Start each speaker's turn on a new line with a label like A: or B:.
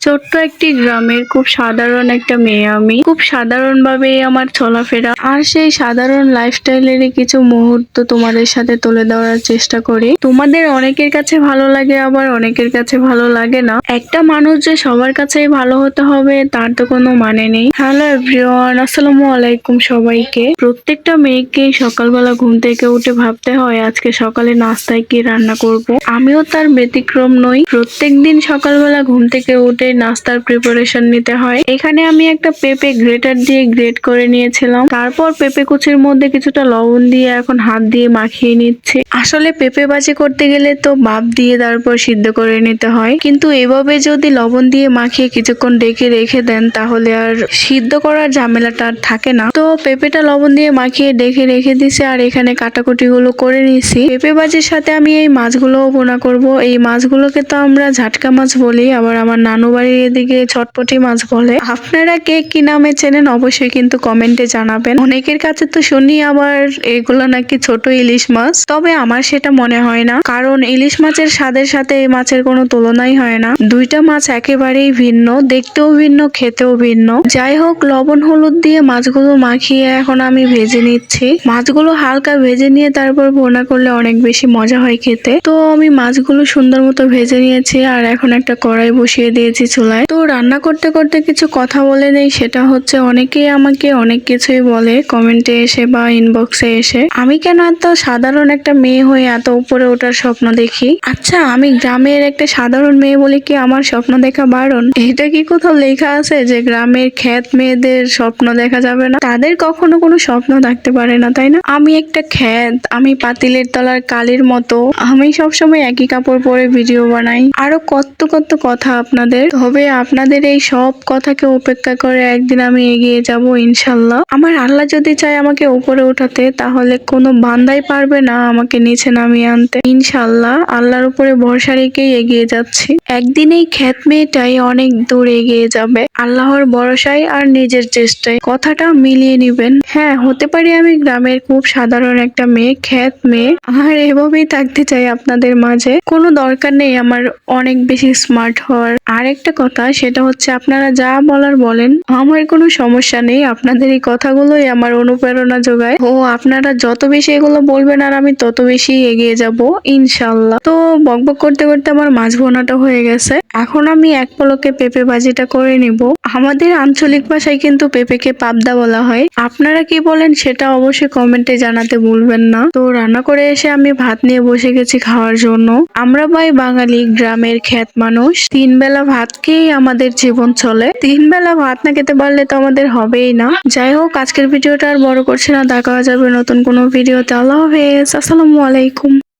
A: ছোট্ট একটি গ্রামের খুব সাধারণ একটা মেয়ে আমি। খুব সাধারণ ভাবে আমার চলাফেরা। আর সেই সাধারণ লাইফস্টাইলের কিছু মুহূর্ত তোমাদের সাথে তুলে ধরার চেষ্টা করি। তোমাদের অনেকের কাছে ভালো লাগে, আবার অনেকের কাছে ভালো লাগে না। একটা মানুষ যে সবার কাছেই ভালো হতে হবে, তার তো কোনো মানে নেই। হ্যালো এভরিওয়ান আসসালামু আলাইকুম সবাইকে। প্রত্যেকটা মেয়েকে সকালবেলা ঘুম থেকে উঠে ভাবতে হয়, আজকে সকালে নাস্তায় কি রান্না করব। আমিও তার ব্যতিক্রম নই। প্রত্যেকদিন সকালবেলা ঘুম থেকে উঠে নাস্তার প্রিপারেশন নিতে হয়। এখানে আমি একটা পেঁপে গ্রেটার দিয়ে গ্রেট করে নিয়েছিলাম। তারপর পেঁপে কুচির মধ্যে কিছুটা লবণ দিয়ে এখন হাত দিয়ে মাখিয়ে নিচ্ছে। আসলে পেঁপে বাজি করতে গেলে তো বাপ দিয়ে তারপর সিদ্ধ করে নিতে হয়। কিন্তু এভাবে যদি লবণ দিয়ে মাখিয়ে কিছুক্ষণ ডেকে রেখে দেন, তাহলে আর সিদ্ধ করার ঝামেলাটা আর থাকে না। তো পেঁপেটা লবণ দিয়ে মাখিয়ে ডেকে রেখে দিছি আর এখানে কাটাকুটি গুলো করে নিছি পেঁপে বাজির সাথে আমি এই মাছগুলোও বোনা করব। এই মাছগুলোকে তো আমরা ঝাটকা মাছ বলি, আবার আমার নানু বাড়ির এদিকে ছটপটি মাছ বলে। আপনারা কে কি নামে চেনেন অবশ্যই কিন্তু কমেন্টে জানাবেন। অনেকের কাছে তো শুনি আবার এগুলো নাকি ছোট ইলিশ মাছ, তবে আমার সেটা মনে হয় না। কারণ ইলিশ মাছের স্বাদের সাথে এই মাছের কোনো তুলনাই হয় না। দুইটা মাছ একেবারেই ভিন্ন, দেখতেও ভিন্ন, খেতেও ভিন্ন। যাই হোক, লবণ, হলুদ দিয়ে মাছগুলো মাখিয়ে এখন আমি ভেজে নিচ্ছি। মাছগুলো হালকা ভেজে নিয়ে তারপর বোনা করলে অনেক বেশি মজা হয় খেতে। তো আমি মাছগুলো সুন্দর মতো ভেজে নিয়েছি আর এখন একটা কড়াই বসিয়ে দিয়েছি চুলায়। তো রান্না করতে করতে কিছু কথা বলে নেই, সেটা হচ্ছে অনেকেই আমাকে অনেক কিছুই বলে কমেন্টে এসে বা ইনবক্সে এসে। আমি কেন এত সাধারণ একটা মেয়ে হয়ে এত উপরে ওঠার স্বপ্ন দেখি? আচ্ছা আমি গ্রামের একটা সাধারণ মেয়ে বলে কি আমার স্বপ্ন দেখা বারণ? এটা কি কোথাও লেখা আছে যে গ্রামের খ্যাত মেয়েদের স্বপ্ন দেখা যাবে না? তাদের কখনো কোনো স্বপ্ন থাকতে পারে না, তাই না? আমি একটা খ্যাত, আমি পাতিলের তলার কালির মতো। আমি সবসময় একই কাপড় পরে ভিডিও বানাই। আরও কত কত কথা আপনাদের। তবে আপনাদের এই সব কথাকে উপেক্ষা করে একদিন আমি এগিয়ে যাব, ইনশাল্লাহ। আমার আল্লাহ যদি চায় আমাকে উপরে উঠাতে, তাহলে কোনো বান্দাই পারবে না আমাকে নিচে নামিয়ে আনতে। ইনশাল্লাহ, আল্লাহর উপরে ভরসা রেখেই এগিয়ে যাচ্ছি। একদিন এই খ্যাত মেয়েটাই অনেক দূর এগিয়ে যাবে। আল্লাহর ভরসায় আর নিজের চেষ্টায়। কথাটা মিলিয়ে নিবেন। হ্যাঁ হতে পারি আমি গ্রামের খুব সাধারণ একটা মেয়ে, খ্যাত মেয়ে। আর এভাবেই থাকতে চাই আপনাদের মাঝে। কোনো দরকার নেই আমার অনেক বেশি স্মার্ট হওয়ার। আরেকটা কথা, সেটা হচ্ছে আপনারা যা বলার বলেন, আমার কোনো সমস্যা নেই। আপনাদের এই কথাগুলোই আমার অনুপ্রেরণা যোগায়। ও, আপনারা যত বেশি এগুলো বলবেন আর আমি তত বেশি এগিয়ে যাব ইনশাল্লাহ তো বকবক করতে করতে আমার মাছ ভোনাটা হয়ে গেছে। এখন আমি এক পলকে পেঁপে ভাজিটা করে নিব। আমাদের আঞ্চলিক ভাষায় কিন্তু পেঁপেকে পাবদা বলা হয়। আপনারা কি বলেন সেটা অবশ্যই কমেন্টে জানাতে ভুলবেন না। তো রান্না করে এসে আমি ভাত নিয়ে বসে গেছি খাওয়ার জন্য। আমরা ভাই বাঙালি, গ্রামের খ্যাত মানুষ। তিন বেলা ভাত খেয়েই আমাদের জীবন চলে। তিন বেলা ভাত না খেতে পারলে তো আমাদের হবেই না। যাই হোক, আজকের ভিডিওটা আর বড় করছি না। দেখা যাবে নতুন কোনো ভিডিওতে। আল্লাহ হাফেজ। আসসালামু আলাইকুম।